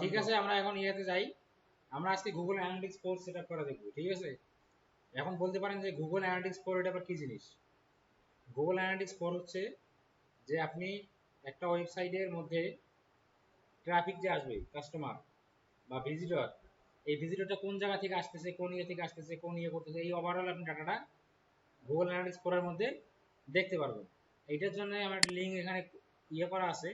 ঠিক আছে, আমরা এখন ইয়েতে যাই। আমরা আজকে Google analytics course set up করে দেখব, ঠিক আছে? এখন বলতে পারেন যে গুগল অ্যানালিটিক্স ফোর এটা আবার কি জিনিস? গুগল অ্যানালিটিক্স ফোর হচ্ছে যে আপনি একটা ওয়েবসাইটের মধ্যে ট্রাফিক যে আসবে কাস্টমার বা ভিজিটর এই ভিজিটরটা কোন জায়গা থেকে আসতেছে, কোন ইয়ে থেকে আসতেছে, কোন ইয়ে করতেছে, এই ওভারঅল আপনি ডাটাটা গুগল অ্যানালিটিক্স ফোরের মধ্যে দেখতে পারবেন এইটার জন্য আমার একটা লিঙ্ক এখানে ইয়ে করা আছে।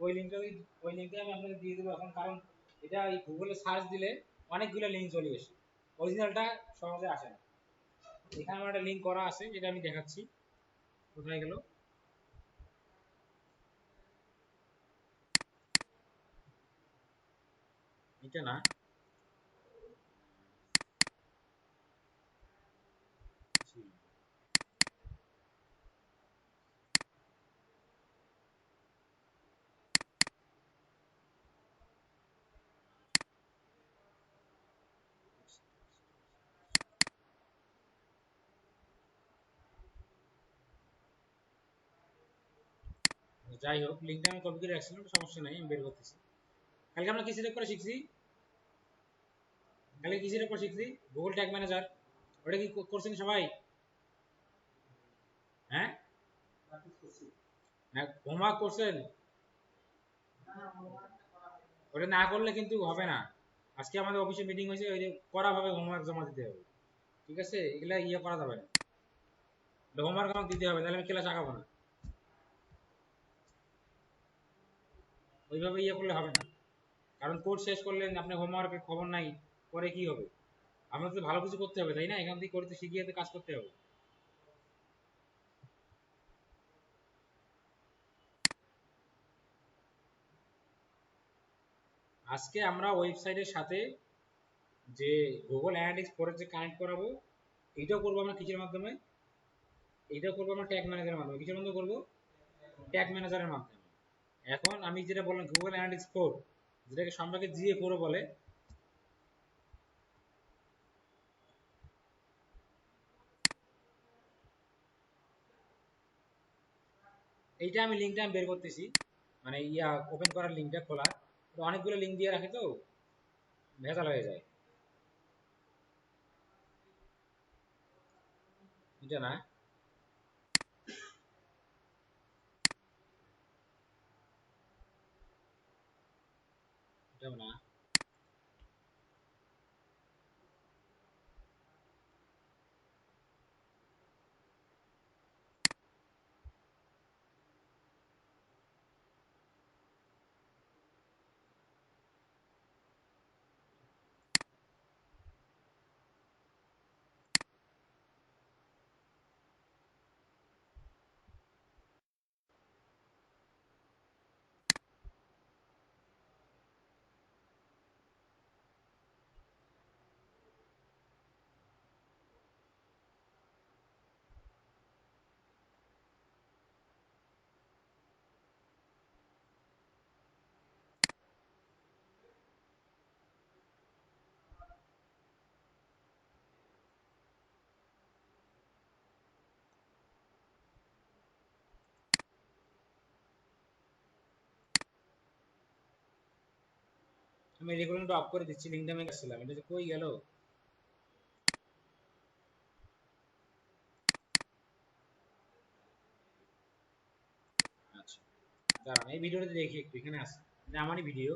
ওই লিঙ্কটা ওই লিঙ্কটা আমি আপনাকে দিয়ে দেবো এখন, কারণ এটা এই গুগলে সার্চ দিলে অনেকগুলো লিঙ্ক চলে আসে। অরিজিনালটা সহজে আসে না। এখানে আমার একটা লিঙ্ক করা আছে, যেটা আমি দেখাচ্ছি। কোথায় গেল? এটা না। যাই হোক লিঙ্কটা আমি কপি করে রাখছিলাম সমস্যা নাই, আমি বের করতেছি। কালকে আমরা কি সিলেক্ট শিখছি? কালকে কি সিলেক্ট করে শিখছি? গুগল ট্যাগ ম্যানেজার ওটা কি করছেন সবাই? হ্যাঁ। হ্যাঁ হোমওয়ার্ক করছেন? ওটা না করলে কিন্তু হবে না। আজকে আমাদের অফিসে মিটিং হয়েছে, ওই যে করা ভাবে হোমওয়ার্ক জমা দিতে হবে। ঠিক আছে? এগুলা ইয়ে করা যাবে না। হোমওয়ার্ক আমাকে দিতে হবে, তাহলে আমি ক্লাস আগাবো না। ওইভাবে ইয়ে করলে হবে না। কারণ কোর্স শেষ করলেন আপনি হোমওয়ার্কের খবর নাই, পরে কি হবে? আপনার তো ভালো কিছু করতে হবে, তাই না? এখান থেকে করতে শিখিয়ে তো কাজ করতে হবে। আজকে আমরা ওয়েবসাইটের সাথে যে গুগল অ্যানালিটিক্স ফোরের যে কানেক্ট করাবো এইটাও করব আমরা কিসের মাধ্যমে। এইটাও করব আমরা ট্যাগ ম্যানেজারের মাধ্যমে। কিসের মাধ্যমে করব? ট্যাগ ম্যানেজারের মাধ্যমে। এখন আমি যেটা বললাম গুগল অ্যানালিটিক্স ফোর যেটাকে সম্পর্কে জিএ ফোরও বলে, এইটা আমি লিঙ্কটা আমি বের করতেছি। মানে ইয়া ওপেন করার লিঙ্কটা খোলা। তো অনেকগুলো লিঙ্ক দিয়ে রাখে তো, ভেজাল হয়ে যায়। এটা না। এটাও আমি রেগুলারটা অফ করে দিচ্ছি লিঙ্কটা আমি গেছিলাম এটা কই গেল? আচ্ছা দাঁড়ান, এই ভিডিওটা দেখি একটু, এখানে আছে এটা আমারই video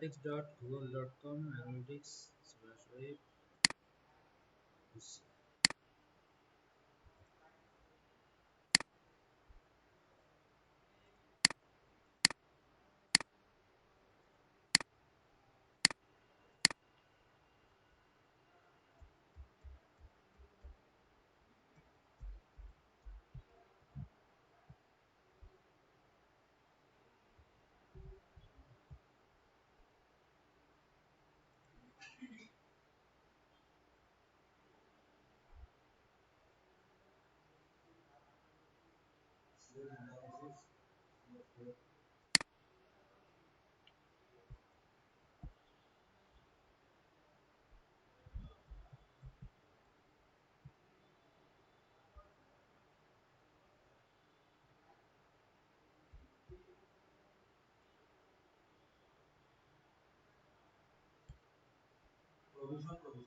analytics.google.com analytics slash web Продолжаем работу.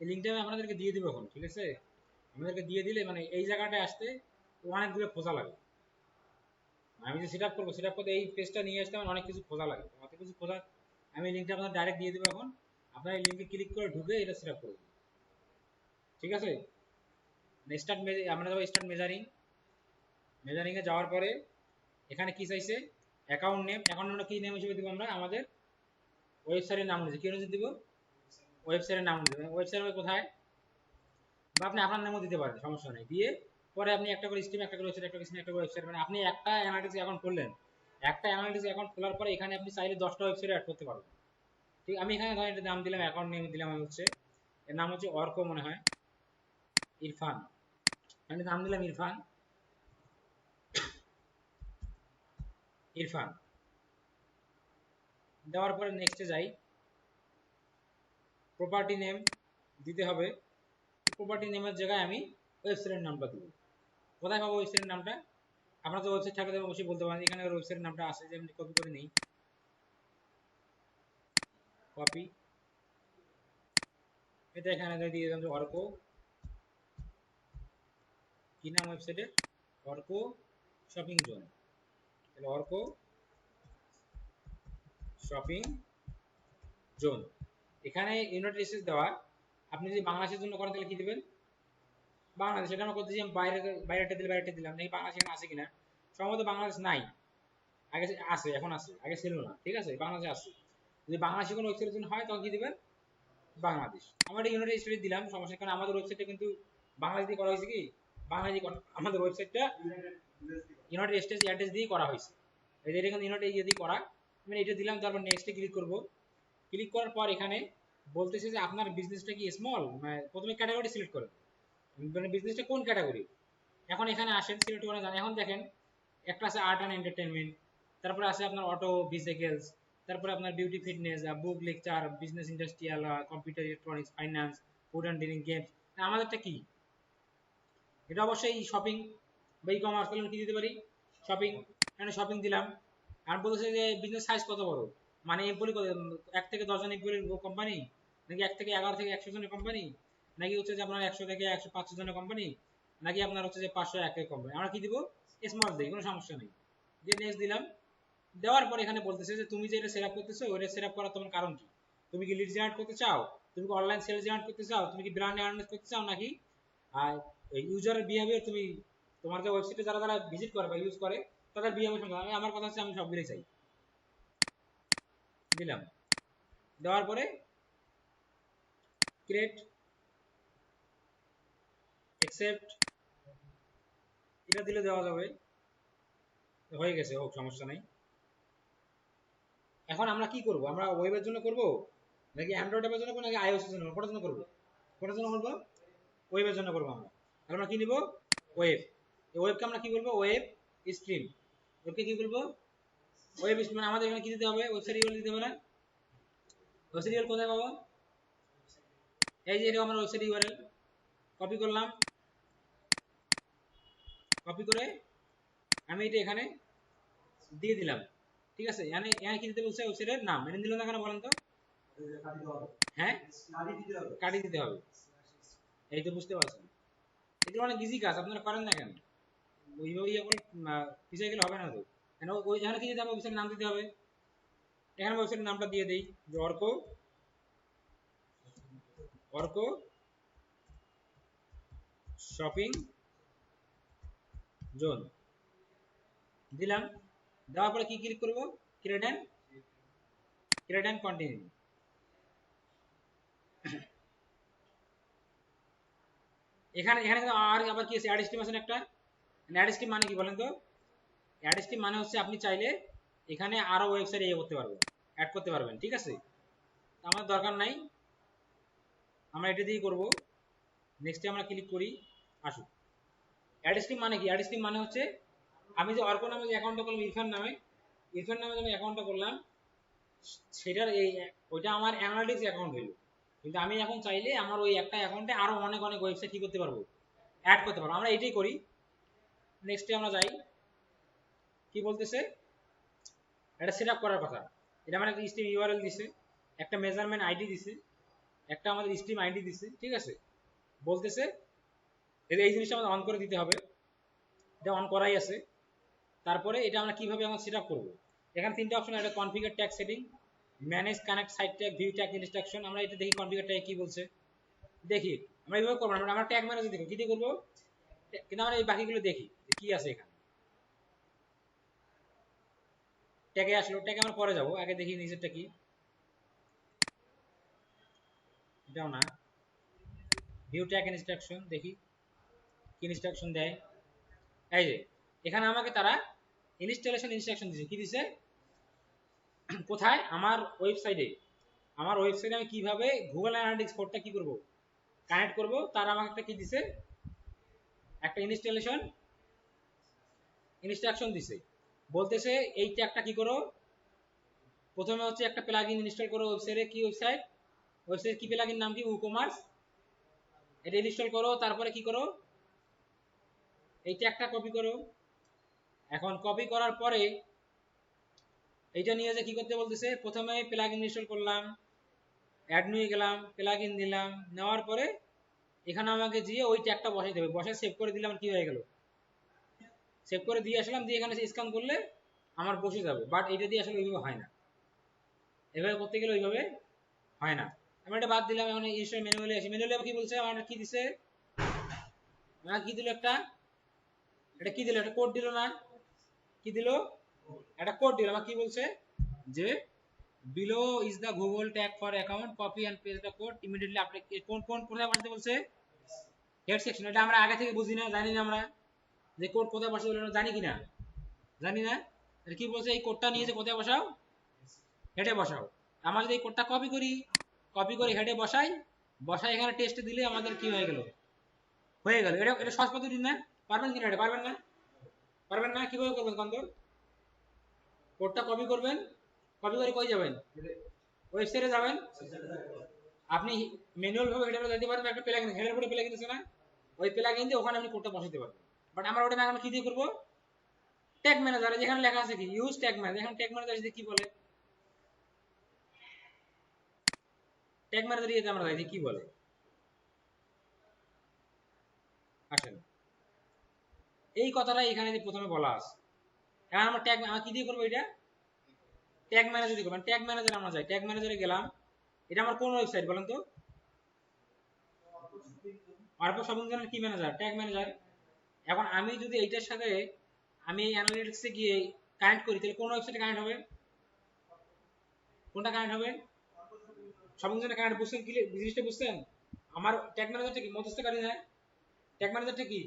এই লিঙ্কটা আমি আপনাদেরকে দিয়ে দিব এখন, ঠিক আছে? আমাদেরকে দিয়ে দিলে মানে এই জায়গাটায় আসতে অনেক দূরে খোঁজা লাগে। আমি যে সেট আপ করব সেট আপ করতে এই পেজটা নিয়ে আসতে আমার অনেক কিছু খোঁজা লাগে। অত কিছু খোঁজা, আমি লিঙ্কটা আপনাদের ডাইরেক্ট দিয়ে দেবো এখন। আপনার এই লিঙ্কে ক্লিক করে ঢুকে এটা সেট আপ করবেন ঠিক আছে? স্টার্ট আমরা যাব স্টার্ট মেজারিং মেজারিংয়ে যাওয়ার পরে এখানে কি চাইছে? অ্যাকাউন্ট নেম অ্যাকাউন্ট নেমটা কি নেম হিসেবে দিব আমরা? আমাদের ওয়েবসাইটের নাম অনুযায়ী কি অনুযায়ী দিব? ওয়েবসাইটের নাম অনুযায়ী ওয়েবসাইট হবে কোথায়? বা আপনি আপনার নামও দিতে পারেন, সমস্যা নেই। দিয়ে পরে আপনি একটা করে স্ট্রিম একটা করে ওয়েবসাইট একটা করে একটা করে ওয়েবসাইট মানে আপনি একটা অ্যানালিটিক্স অ্যাকাউন্ট করলেন একটা অ্যানালিটিক্স অ্যাকাউন্ট খোলার পরে এখানে আপনি চাইলে দশটা ওয়েবসাইট অ্যাড করতে পারবেন। ঠিক, আমি এখানে ধরেন এটা নাম দিলাম অ্যাকাউন্ট নেম দিলাম, আমি হচ্ছে, এর নাম হচ্ছে অর্ক মনে হয়। ইরফান। আমি নাম দিলাম ইরফান। ইরফান। দেওয়ার পরে নেক্সটে যাই। প্রপার্টি নেম দিতে হবে। প্রপার্টি নেমের জায়গায় আমি ওয়েবসাইটের নামটা দেবো। কোথায় পাবো ওয়েবসাইটের নামটা? আপনার তো ওয়েবসাইট থাকলে অবশ্যই বলতে পারেন, এখানে ওয়েবসাইটের নামটা আছে যে আমি কপি করে নিই। কপি এটা এখানে দিয়ে দিলাম অর্ক। কি নাম ওয়েবসাইটের Arko shopping zone Arka shopping zone এখানে ইউনাইটেড স্টেটস দেওয়া। আপনি যদি বাংলাদেশের জন্য করেন, তাহলে কি দিবেন? বাংলাদেশ, এটা আমরা করতেছি বাইরে বাইরেটা দিলে বাইরেটা দিলাম। নাকি বাংলাদেশ এখানে আছে কিনা? সম্ভবত বাংলাদেশ নাই। আগে আছে, এখন আছে। আগে ছিল না, ঠিক আছে? বাংলাদেশে আছে। যদি বাংলাদেশে কোনো ওয়েবসাইটের জন্য হয়, তখন কি দিবেন? বাংলাদেশ। আমরা ইউনাইটেড স্টেটস দিলাম, সমস্যা কারণ আমাদের ওয়েবসাইটটা কিন্তু বাংলাদেশ দিয়ে করা হয়েছে কি? বাংলাদেশ আমাদের ওয়েবসাইটটা ইউনাইটেড স্টেটস অ্যাড্রেস দিয়ে করা হয়েছে। এই যে কিন্তু ইউনাইটেড ইয়ে দিয়ে করা। আমি এটা দিলাম, তারপর নেক্সটে ক্লিক করব। ক্লিক করার পর এখানে বলতেছে যে আপনার বিজনেসটা কি স্মল মানে প্রথমে ক্যাটাগরি সিলেক্ট করেন মানে বিজনেসটা কোন ক্যাটাগরি এখন এখানে আসেন সিলেক্ট করে যান। এখন দেখেন, একটা আছে আর্ট অ্যান্ড এন্টারটেনমেন্ট তারপরে আছে আপনার অটো ভেহিকেলস তারপরে আপনার beauty fitness book lecture business industrial computer electronics finance food and drink games আমাদেরটা কি? এটা অবশ্যই শপিং বা ই কমার্স কি দিতে পারি? শপিং এখানে শপিং দিলাম। আর বলতেছে যে বিজনেস সাইজ কত বড়? মানে এমপ্লয়ি এক থেকে দশজন এমপ্লয়ির কোম্পানি নাকি এক থেকে এগারো থেকে একশো জনের কোম্পানি নাকি হচ্ছে যে আপনার একশো থেকে একশো পাঁচশো জনের কোম্পানি নাকি আপনার হচ্ছে যে পাঁচশো এক কোম্পানি আমরা কি দিব? স্মল দিই, কোনো সমস্যা নেই। যে নেক্সট দিলাম, দেওয়ার পর এখানে বলতেছে যে তুমি যে এটা সেট আপ করতেছো, ওইটা সেট আপ করার তোমার কারণ কি? তুমি কি লিড জেনারেট করতে চাও? তুমি কি অনলাইন সেল জেনারেট করতে চাও? তুমি কি ব্র্যান্ড অ্যাওয়ারনেস করতে চাও নাকি? আর ইউজারের বিহেভিয়ার তুমি তোমার যে ওয়েবসাইটে যারা যারা ভিজিট করে বা ইউজ করে, তাদের বিহেভিয়ার সঙ্গে আমার কথা হচ্ছে আমি সবগুলোই চাই। দিলাম। দেওয়ার পরে ক্রিয়েট অ্যাকসেপ্ট এটা দিলে দেওয়া যাবে। হয়ে গেছে, হোক, সমস্যা নাই। এখন আমরা কি করব? আমরা ওয়েবের জন্য করব? নাকি অ্যান্ড্রয়েড অ্যাপের জন্য করব? নাকি আইওএস এর জন্য কোটার জন্য করব? কোটার জন্য করব? ওয়েবের জন্য করব আমরা। তাহলে আমরা কি নিব? ওয়েব ওয়েবকে আমরা কি বলব? ওয়েব স্ট্রিম ওকে কি বলব? ওয়েব মানে আমাদের এখানে কি দিতে হবে? ওয়েবসাইট ইউআরএল দিতে হবে না? ওয়েবসাইট ইউআরএল কোথায় পাবো? এই যে এটা আমার ওয়েবসাইট ইউআরএল কপি করলাম। কপি করে আমি এটা এখানে দিয়ে দিলাম। ঠিক আছে? এখানে এখানে কি দিতে বলছে? ওয়েবসাইটের নাম। এনে দিল না কেন বলেন তো? হ্যাঁ? কাটি দিতে হবে। এই তো বুঝতে পারছেন। এগুলো অনেক ইজি কাজ। আপনারা করেন না কেন? ওইভাবে ইয়ে করে পিছিয়ে গেলে হবে না তো। এখানে কি দিতে হবে? ওয়েবসাইটের নাম দিতে হবে। এখানে ওয়েবসাইটের নামটা দিয়ে দেই। অর্ক অর্ক শপিং জোন দিলাম। দেওয়ার পরে কি ক্লিক করব? Create and create and continue এখানে এখানে আর আবার কি আছে? অ্যাড একটা। অ্যাড মানে কি বলেন তো? অ্যাড স্ট্রিম মানে হচ্ছে আপনি চাইলে এখানে আরও ওয়েবসাইট ইয়ে করতে পারবেন অ্যাড করতে পারবেন, ঠিক আছে? তো আমার দরকার নাই। আমরা এটা দিয়েই করব। নেক্সটে আমরা ক্লিক করি আসুন অ্যাড স্ট্রিম মানে কি? অ্যাড স্ট্রিম মানে হচ্ছে, আমি যে অর্ক নামে যে অ্যাকাউন্টটা করলাম, ইরফান নামে ইরফান নামে যে আমি অ্যাকাউন্টটা করলাম, সেটার এই ওইটা আমার অ্যানালিটিক্স অ্যাকাউন্ট হইল। কিন্তু আমি এখন চাইলে আমার ওই একটা অ্যাকাউন্টে আরও অনেক অনেক ওয়েবসাইট কি করতে পারব? অ্যাড করতে পারব। আমরা এটাই করি। নেক্সটে আমরা যাই। কি বলতেছে? এটা সেট করার কথা। এটা আমার একটা স্ট্রিম ইউআরএল দিছে, একটা মেজারমেন্ট আইডি দিছে, একটা আমাদের স্ট্রিম আইডি দিছে, ঠিক আছে? বলতেছে, এই জিনিসটা আমাদের অন করে দিতে হবে। এটা অন করাই আছে। তারপরে এটা আমরা কীভাবে আমরা সেট আপ করব? এখানে তিনটা অপশন একটা configure tag setting manage connect site tag view tag instruction আমরা এটা দেখি কনফিগার ট্যাগ কি বলছে। দেখি, আমরা এইভাবে করব আমরা ট্যাগ ম্যানেজ দেখব। কি দিয়ে করব? কিন্তু আমরা এই বাকিগুলো দেখি কি আছে এখানে। ট্যাগে আসলো, ট্যাগে আমরা পরে যাব, আগে দেখি নিচেরটা কি। এটাও না। ভিউ ট্যাগ ইনস্ট্রাকশন দেখি কি ইনস্ট্রাকশন দেয়। এই যে, এখানে আমাকে তারা ইনস্টলেশন ইনস্ট্রাকশন দিছে। কি দিছে? কোথায়? আমার ওয়েবসাইটে আমার ওয়েবসাইটে আমি কীভাবে গুগল অ্যানালিটিক্স কোডটা কি করব? কানেক্ট করব, তার আমাকে একটা কি দিছে? একটা ইনস্টলেশন ইনস্ট্রাকশন দিছে। বলতেছে, এই ট্যাগটা কি করো? প্রথমে হচ্ছে একটা প্লাগইন ইনস্টল করো ওয়েবসাইটে কি ওয়েবসাইট ওয়েবসাইট কি প্লাগইন নাম কি? উকমার্স এটা ইনস্টল করো, তারপরে কি করো? এই ট্যাগটা কপি করো। এখন কপি করার পরে এইটা নিয়ে যে কি করতে বলতেছে, প্রথমে প্লাগইন ইনস্টল করলাম অ্যাড নিয়ে গেলাম প্লাগইন দিলাম নেওয়ার পরে এখানে আমাকে দিয়ে ওই ট্যাগটা বসাই দেবে বসে সেভ করে দিলাম কি হয়ে গেল? সেভ করে দিয়ে আসলাম, দিয়ে এখানে স্ক্যান করলে আমার বসে যাবে বাট এটা দিয়ে আসলে ওইভাবে হয় না। এভাবে করতে গেলে ওইভাবে হয় না। আমি এটা বাদ দিলাম, এখন ইনস্টল ম্যানুয়ালি আসি। ম্যানুয়ালি কি বলছে? আমার কি দিছে? আমার কি দিল একটা? এটা কি দিল? একটা কোড দিল না? কি দিল? একটা কোড দিল। আমার কি বলছে? যে below is the Google tag for account copy and paste the code immediately আপনি কোন কোন কোথায় বসাতে বলছে? হেড সেকশন এটা আমরা আগে থেকে বুঝি না, জানি না আমরা। যে কোড কোথায় বসাতে বলে জানি কিনা? জানি না? কি বলছে, এই কোডটা নিয়ে যে কোথায় বসাও? হেডে বসাও। আমরা যদি এই কোডটা কপি করি কপি করে হেডে বসাই বসাই এখানে টেস্ট দিলে আমাদের কি হয়ে গেল? হয়ে গেল। এটা এটা সহজ পদ্ধতি না? পারবেন কিনা এটা? পারবেন না? পারবেন না? কীভাবে করবেন কন্দর কোডটা কপি করবেন। কপি করে কই যাবেন? ওয়েবসাইটে যাবেন। আপনি ম্যানুয়াল ভাবে হেডারে যেতে পারবেন। একটা প্লাগইন হেডার উপরে প্লাগইন আছে না? ওই প্লাগইন দিয়ে ওখানে আপনি কোডটা বসাতে পারবেন। বাট আমরা ওটা এখন কি দিয়ে করব? ট্যাগ ম্যানেজার যেখানে লেখা আছে কি? ইউজ ট্যাগ ম্যানেজার এখানে ট্যাগ ম্যানেজার যদি কি বলে? ট্যাগ ম্যানেজার দিয়ে আমরা যাই কি বলে। আসেন। এই কথাটা এখানে যে প্রথমে বলা আছে। এখন আমরা ট্যাগ আমরা কি দিয়ে করব এটা? ট্যাগ ম্যানেজার দিয়ে করব। ট্যাগ ম্যানেজার আমরা যাই। ট্যাগ ম্যানেজারে গেলাম। এটা আমার কোন ওয়েবসাইট বলেন তো? অর্প শপিং কি ম্যানেজার ট্যাগ ম্যানেজার এখন আমি যদি এইটার সাথে আমি অ্যানালিটিক্সে গিয়ে কানেক্ট করি, তাহলে কোন ওয়েবসাইটে কানেক্ট হবে? কোনটা কানেক্ট হবে? শপিং জন্য কানেক্ট বুঝছেন কি জিনিসটা বুঝছেন? আমার ট্যাগ ম্যানেজারটা কি? মধ্যস্থকারী না? ট্যাগ ম্যানেজারটা কি?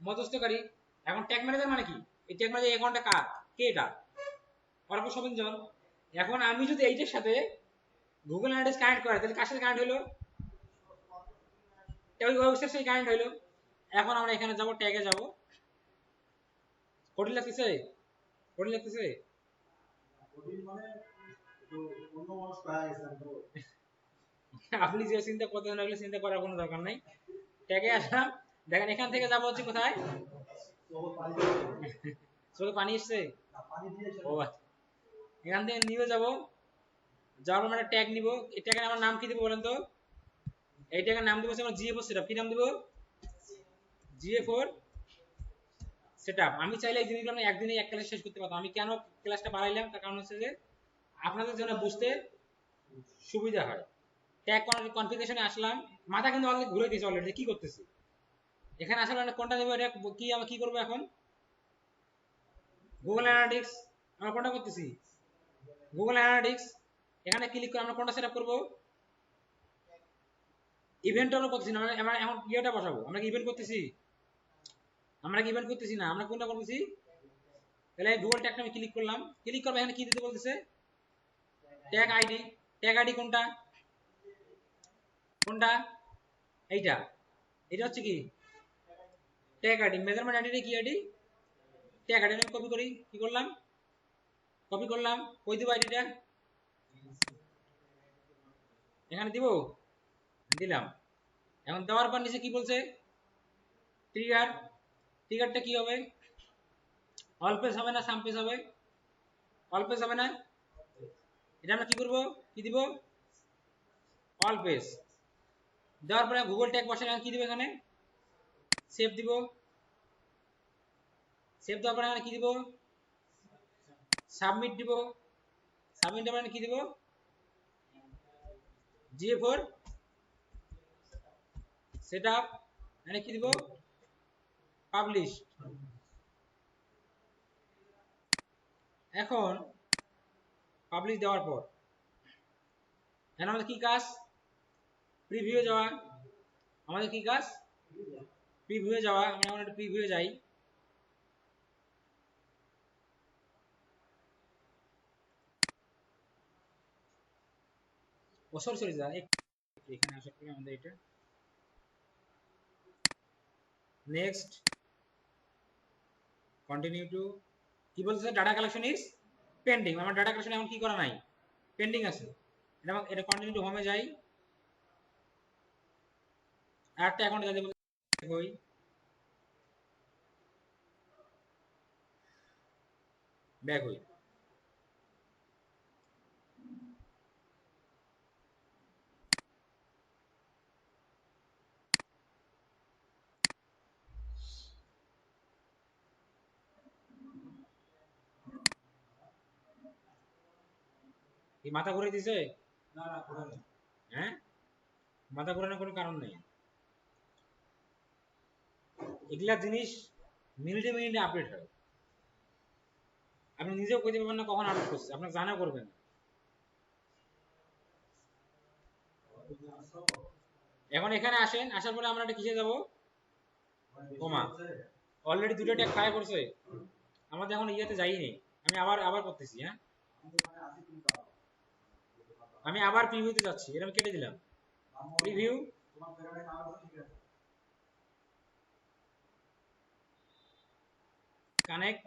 মধ্যস্থকারী। এখন ট্যাগ ম্যানেজার মানে কি? এই ট্যাগ ম্যানেজার অ্যাকাউন্টটা কার? কে এটা? অর্প শপিং জন এখন আমি যদি এইটার সাথে গুগল অ্যানালিটিক্স কানেক্ট করি, তাহলে কার সাথে কানেক্ট হলো? ওই ওয়েবসাইট সাথে কানেক্ট হলো। এখন আমরা এখানে যাব ট্যাগে যাব। কোড লাগতেছে কোড লাগতেছে মানে আপনি যে চিন্তা করতে লাগলে চিন্তা করার কোনো দরকার নাই। ট্যাগে আসলাম। দেখেন, এখান থেকে যাব হচ্ছে কোথায়? চোখ পানি এসছে? না ও আচ্ছা। এখান থেকে নিয়ে যাব। যাওয়ার আমরা ট্যাগ নিব। এই ট্যাগের আমার নাম কি দিব বলেন তো? এই ট্যাগের নাম দিব আমার জিএফ সেটআপ কি নাম দিব? জিএফ ফোর সেটআপ আমি চাইলে এই জিনিসগুলো আমি একদিনে এক ক্লাসে শেষ করতে পারতাম। আমি কেন ক্লাসটা বাড়াইলাম? তার কারণ হচ্ছে যে আপনাদের জন্য বুঝতে সুবিধা হয়। ট্যাগ কনফিগারেশনে আসলাম। মাথা কিন্তু অলরেডি ঘুরে দিয়েছে অলরেডি কি করতেছি? এখানে আসলে আমরা কোনটা দেবো এটা কি আমরা কি করব এখন? গুগল অ্যানালিটিক্স আমরা কোনটা করতেছি? গুগল অ্যানালিটিক্স এখানে ক্লিক করে আমরা কোনটা সেট আপ করব ইভেন্ট আমরা করতেছি না, আমরা এখন ইয়েটা বসাবো। আমরা কি ইভেন্ট করতেছি? আমরা কি ইভেন্ট করতেছি না? আমরা কোনটা করতেছি? তাহলে গুগল ট্যাগটা আমি ক্লিক করলাম। ক্লিক করব এখানে কি দিতে বলতেছে? ট্যাগ আইডি ট্যাগ আইডি কোনটা? কোনটা? এইটা। এটা হচ্ছে কি? ট্যাগ আইডি মেজারমেন্ট আইডি কি আইডি ট্যাগ আইডি আমি কপি করি। কি করলাম? কপি করলাম। কই দিব আইডিটা এখানে দিব? দিলাম। এখন দেওয়ার পর নিচে কি বলছে? ট্রিগার ট্রিগারটা কি হবে? অল পেজ হবে না সাম পেজ হবে? অল পেজ হবে না? এটা আমরা কি করব? কি দিব? অল পেজ দেওয়ার পরে গুগল ট্যাগ বসালে কি দিব এখানে? সেভ দিব। সেভ দেওয়ার পরে এখানে কি দিব? সাবমিট দিব। সাবমিট দেওয়ার কি দিব? জিএ ফোর সেট আপ এখানে কি দিব? পাবলিশ এখন পাবলিশ দেওয়ার পর। এখন আমাদের কি কাজ? প্রিভিউ যাওয়া। আমাদের কি কাজ? প্রিভিউ যাওয়া। আমরা এখন একটা প্রিভিউ যাই। সরি সরি একটু এখানে আসার আমাদের এটা। নেক্সট কন্টিনিউ টু কি বলছে ডাটা কালেকশন ইজ পেন্ডিং আমার ডাটা কালেকশন এখন কি করা নাই? পেন্ডিং আছে। এটা এটা কন্টিনিউ টু হোমে যাই। আরেকটা অ্যাকাউন্ট যাতে কই ব্যাক হই। কি মাথা ঘুরে দিছে? না না ঘোরা হ্যাঁ? মাথা ঘোরানোর কোনো কারণ নেই? এগুলা জিনিস মিনিটে মিনিটে আপডেট হয়। আপনি নিজেও কইতে পারবেন না কখন আপডেট করছে। আপনার জানা করবেন এখন এখানে আসেন আসার পরে আমরা একটা কিসে যাব। হচ্ছে। অলরেডি দুটো ট্যাগ ফায়ার করছে। আমাদের এখন ইয়েতে যাইনি। আমি আবার আবার করতেছি হ্যাঁ আমি ওখানে আছি তুমি পাও। আমি আবার প্রিভিউতে যাচ্ছি, এটা আমি কেটে দিলাম। প্রিভিউ কানেক্ট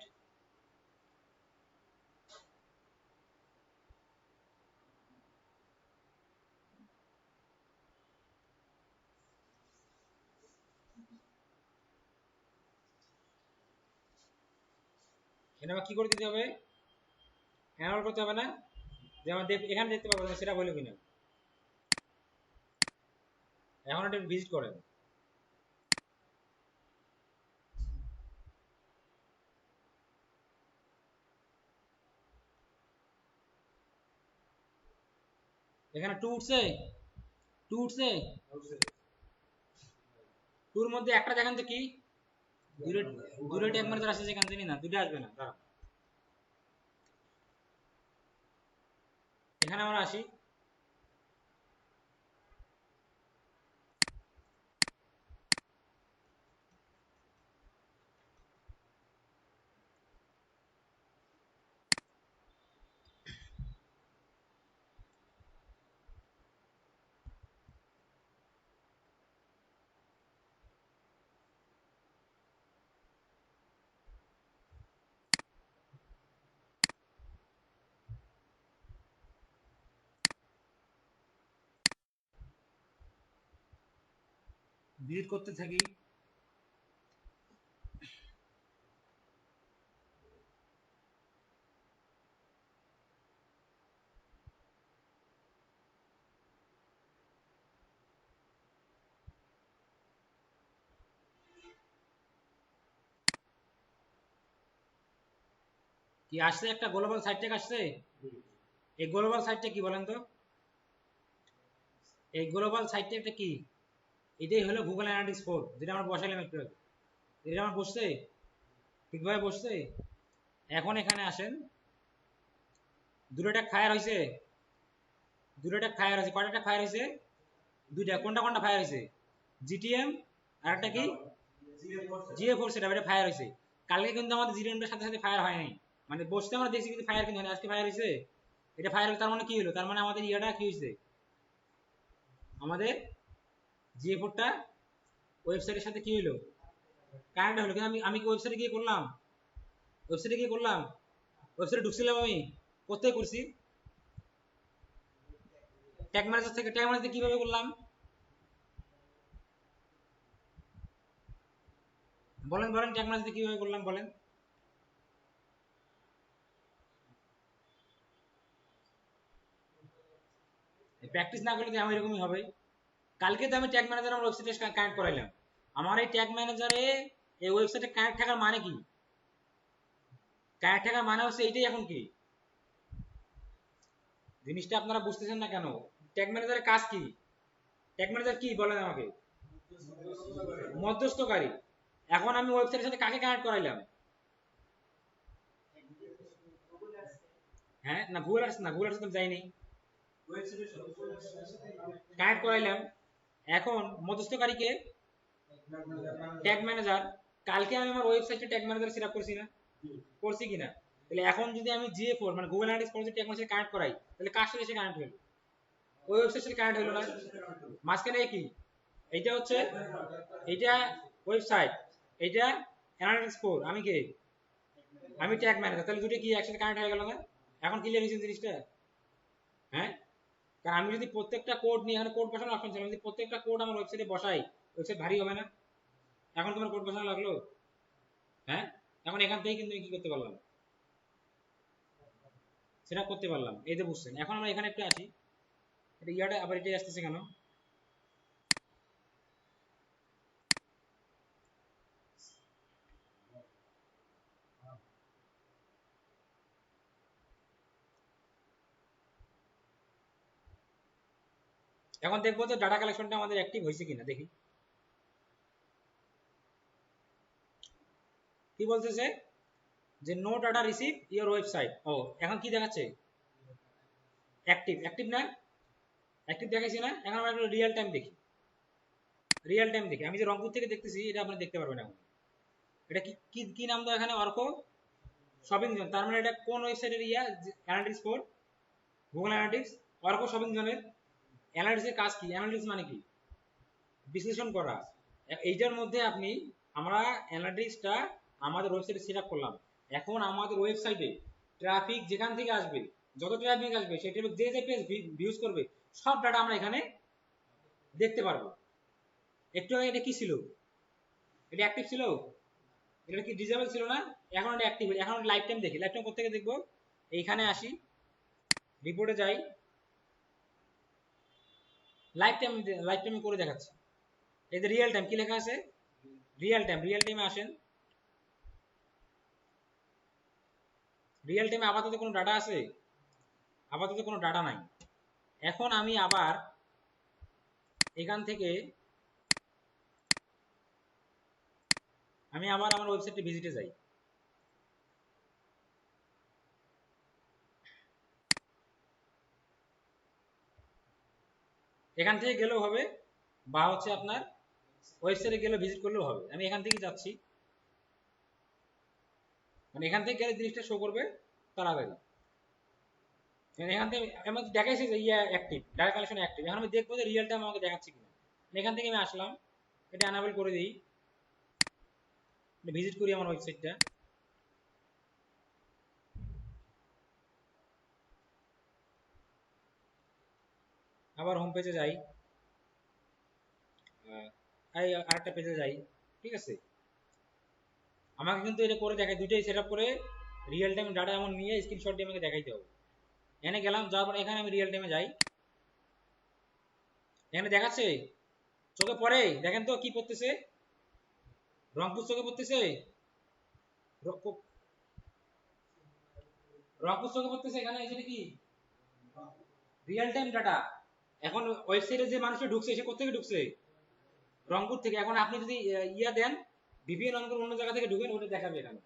কি করে দিতে হবে? এনারোল করতে হবে না? যেমন দেখ- এখানে দেখতে পাবো সেটা বলে কিনা। এখন একটা ভিজিট করেন। এখানে টু উঠছে? টু উঠছে? টুর মধ্যে একটা দেখান তো কি? দূরে দূরে ট্যাগ মার্জার আসছে সেখান থেকে, না, দুটো আসবে না, দাঁড়াও। এখানে আমরা আসি। ডিলিট করতে থাকি। কি আসছে একটা গ্লোবাল সাইট টেক আসছে? এই গ্লোবাল সাইট টেক কি বলেন তো? এই গ্লোবাল সাইট টেকটা কি? এটাই হলো গুগল অ্যানালিটিক্স ফোর যেটা আমরা বসাইলাম একটু আগে। এটা আমার বসছে? ঠিকভাবে বসছে? এখন এখানে আসেন। দুটো ট্যাগ ফায়ার হয়েছে দুটো ট্যাগ ফায়ার হয়েছে কয়টা ফায়ার হয়েছে দুইটা। কোনটা কোনটা ফায়ার হয়েছে জিটিএম আর একটা কি? জিএ ফোর সেটা এটা ফায়ার হয়েছে কালকে কিন্তু আমাদের জিটিএমটার সাথে সাথে ফায়ার হয় নাই মানে বসতে আমরা দেখছি কিন্তু ফায়ার কিন্তু হয়নি। আজকে ফায়ার হয়েছে এটা ফায়ার হলো, তার মানে কি হলো? তার মানে আমাদের ইয়েটা কি হয়েছে আমাদের জিএ ফোরটা ওয়েবসাইটের সাথে কি হলো কারেন্ট হলো কিন্তু আমি আমি কি ওয়েবসাইটে গিয়ে করলাম? ওয়েবসাইটে গিয়ে করলাম? ওয়েবসাইটে ঢুকছিলাম আমি। কোথায় করছি? ট্যাগ ম্যানেজার থেকে ট্যাগ ম্যানেজার কীভাবে করলাম? বলেন বলেন ট্যাগ ম্যানেজার কীভাবে করলাম, বলেন। প্র্যাকটিস না করলে তো আমার এরকমই হবে। কালকে তো আমি ট্যাগ ম্যানেজার আমার ওয়েবসাইটে কানেক্ট করাইলাম। আমার এই ট্যাগ ম্যানেজারে এই ওয়েবসাইটে কানেক্ট থাকার মানে কি? কানেক্ট থাকার মানে হচ্ছে এইটাই এখন কি? জিনিসটা আপনারা বুঝতেছেন না কেন? ট্যাগ ম্যানেজারের কাজ কি? ট্যাগ ম্যানেজার কি? বলেন আমাকে। মধ্যস্থকারী। এখন আমি ওয়েবসাইটের সাথে কাকে কানেক্ট করাইলাম? হ্যাঁ না গুগল আর্টস না গুগল আর্টস তো যাইনি কানেক্ট করাইলাম। এখন মধ্যস্থকারীকে ট্যাগ ম্যানেজার কালকে আমি আমার ওয়েবসাইটে ট্যাগ ম্যানেজার সেট আপ করছি না? করছি কিনা তাহলে এখন যদি আমি জিএ ফোর মানে Google analytics four tag manager connect করাই তাহলে কার সাথে সে কানেক্ট হলো। ওই ওয়েবসাইটের সাথে কানেক্ট হলো না? মাঝখানে কি? এইটা হচ্ছে এইটা ওয়েবসাইট এইটা অ্যানালিটিক্স ফোর আমি কে? আমি ট্যাগ ম্যানেজার তাহলে দুটো কি একসাথে কানেক্ট হয়ে গেল না? এখন ক্লিয়ার হয়েছে জিনিসটা? হ্যাঁ? আমি যদি প্রত্যেকটা কোড নিয়ে এখানে কোড বসানোর অপশন ছিল যদি প্রত্যেকটা কোড আমার ওয়েবসাইটে বসাই ওয়েবসাইট ভারী হবে না। এখন তোমার কোড বসানো লাগল? হ্যাঁ? এখন এখান থেকেই কিন্তু আমি কি করতে পারলাম? সেটা করতে পারলাম। এই যে বুঝছেন, এখন আমরা এখানে একটু আসি। এটা ইয়াটা আবার এটাই আসতেছে কেন? এখন দেখব যে ডাটা কালেকশনটা আমাদের অ্যাক্টিভ হয়েছে কিনা, দেখি। কি বলতেছে? যে no data receive your website ও, এখন কি দেখাচ্ছে? অ্যাক্টিভ অ্যাক্টিভ না? অ্যাক্টিভ দেখাইছি না? এখন আমরা একটু রিয়েল টাইম দেখি। রিয়েল টাইম দেখি। আমি যে রংপুর থেকে দেখতেছি, এটা আপনি দেখতে পারবেন এখন। এটা কি কি কি নাম দাও এখানে? Arka shopping zone. তার মানে এটা কোন ওয়েবসাইটের ইয়া? Analytics four Google analytics Arka shopping জোনের? অ্যানালিটিক্সের কাজ কি? অ্যানালিটিক্স মানে কি? বিশ্লেষণ করা। এইটার মধ্যে আপনি, আমরা অ্যানালিটিক্সটা আমাদের ওয়েবসাইটে সেট করলাম। এখন আমাদের ওয়েবসাইটে ট্রাফিক যেখান থেকে আসবে, যত ট্রাফিক আসবে, সেই ট্রাফিক যে যে পেজ ভিউজ করবে, সব ডাটা আমরা এখানে দেখতে পারব। একটু আগে এটা কি ছিল? এটা অ্যাক্টিভ ছিল? এটা কি ডিজেবল ছিল না? এখন এটা অ্যাক্টিভ এখন লাইফ টাইম দেখি। লাইফ টাইম কোথেকে দেখব? এইখানে আসি। রিপোর্টে যাই। লাইফ টাইম লাইফ টাইমে করে দেখাচ্ছি। এই যে রিয়েল টাইম কি লেখা আছে? রিয়েল টাইম রিয়েল টাইমে আসেন। রিয়েল টাইমে আপাতত কোনো ডাটা আছে? আপাতত কোনো ডাটা নাই। এখন আমি আবার এখান থেকে আমি আবার আমার ওয়েবসাইটে ভিজিটে যাই। এখান থেকে গেলেও হবে, বা হচ্ছে আপনার ওয়েবসাইটে গেলে ভিজিট করলেও হবে। আমি এখান থেকে যাচ্ছি। মানে এখান থেকে গেলে জিনিসটা শো করবে তাড়াতাড়ি মানে এখান থেকে আমার দেখাইছি যে yeah active data collection active এখন আমি দেখব যে রিয়েল টাইম আমাকে দেখাচ্ছে কিনা। মানে এখান থেকে আমি আসলাম, এটা অ্যানাবেল করে দিই। ভিজিট করি আমার ওয়েবসাইটটা আবার হোম পেজে যাই। এই আরেকটা পেজে যাই, ঠিক আছে? আমাকে কিন্তু এটা করে দেখায় দুইটাই সেট করে রিয়েল টাইম ডাটা এমন নিয়ে স্ক্রিনশট দিয়ে আমাকে দেখাইতে হবে। এখানে গেলাম, যাওয়ার পরে এখানে আমি রিয়েল টাইমে যাই। এখানে দেখাচ্ছে, চোখে পড়ে, দেখেন তো কি পড়তেছে? রংপুর চোখে পড়তেছে? রংপুর চোখে পড়তেছে, এখানে এসে কি রিয়েল টাইম ডাটা এখন ওয়েবসাইটে যে মানুষটা ঢুকছে, সে কোথেকে ঢুকছে? রংপুর থেকে। এখন আপনি যদি ইয়া দেন ভিপিএন অন অন্য জায়গা থেকে ঢুকেন, ওটা দেখাবে এখানে।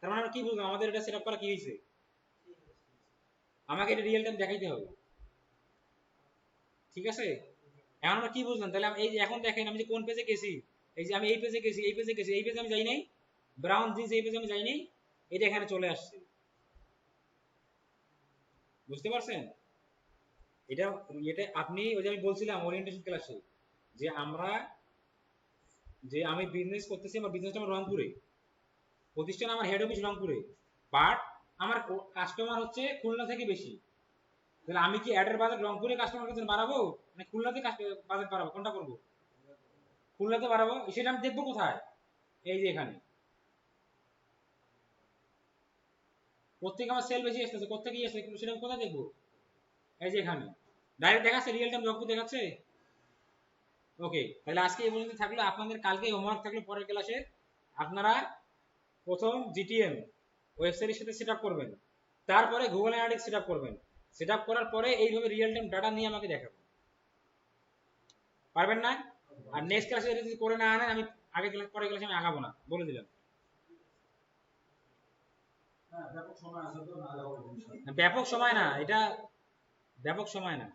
তার মানে কি বুঝলাম? আমাদের এটা সেট আপ করা কি হয়েছে? আমাকে এটা রিয়েল টাইম দেখাইতে হবে। ঠিক আছে? এখন আমরা কি বুঝলাম? তাহলে এই যে এখন দেখেন, আমি যে কোন পেজে গেছি? এই যে আমি এই পেজে গেছি, এই পেজে গেছি, এই পেজে আমি যাই নাই? ব্রাউন জিন্স এই পেজে আমি যাই নাই? এটা এখানে চলে আসছে। বুঝতে পারছেন? এটা এটা আপনি ওই যে আমি বলছিলাম ওরিয়েন্টেশন ক্লাসে যে আমরা যে আমি বিজনেস করতেছি আমার বিজনেসটা আমার রংপুরে। প্রতিষ্ঠান আমার হেড অফিস রংপুরে। বাট আমার কাস্টমার হচ্ছে খুলনা থেকে বেশি। তাহলে আমি কি অ্যাডের বাজার রংপুরে কাস্টমার কাছে বাড়াবো? মানে খুলনাতে বাজার বাড়াবো? কোনটা করব? খুলনাতে বাড়াবো? সেটা আমি দেখব কোথায়? এই যে এখানে। কোথেকে আমার সেল বেশি আসতেছে কোথেকে আসছে সেটা আমি কোথায় দেখব? এই যে এখানে। ডাইরেক্ট দেখাচ্ছে রিয়েল টাইম রংপুর দেখাচ্ছে? ওকে তাহলে আজকে এই পর্যন্ত থাকল। আপনাদের কালকে হোমওয়ার্ক থাকল পরের ক্লাসে আপনারা প্রথম জিটিএম ওয়েবসাইটের সাথে সেট করবেন। তারপরে গুগল অ্যানালিটিক্স সেট করবেন। সেট করার পরে এইভাবে রিয়েল টাইম ডাটা নিয়ে আমাকে দেখাবেন। পারবেন না? আর নেক্সট ক্লাসে যদি করে না আনেন আমি আগে ক্লাস পরের ক্লাসে আমি আগাবো না। বলে দিলাম। হ্যাঁ ব্যাপক সময় না এটা ব্যাপক সময় না।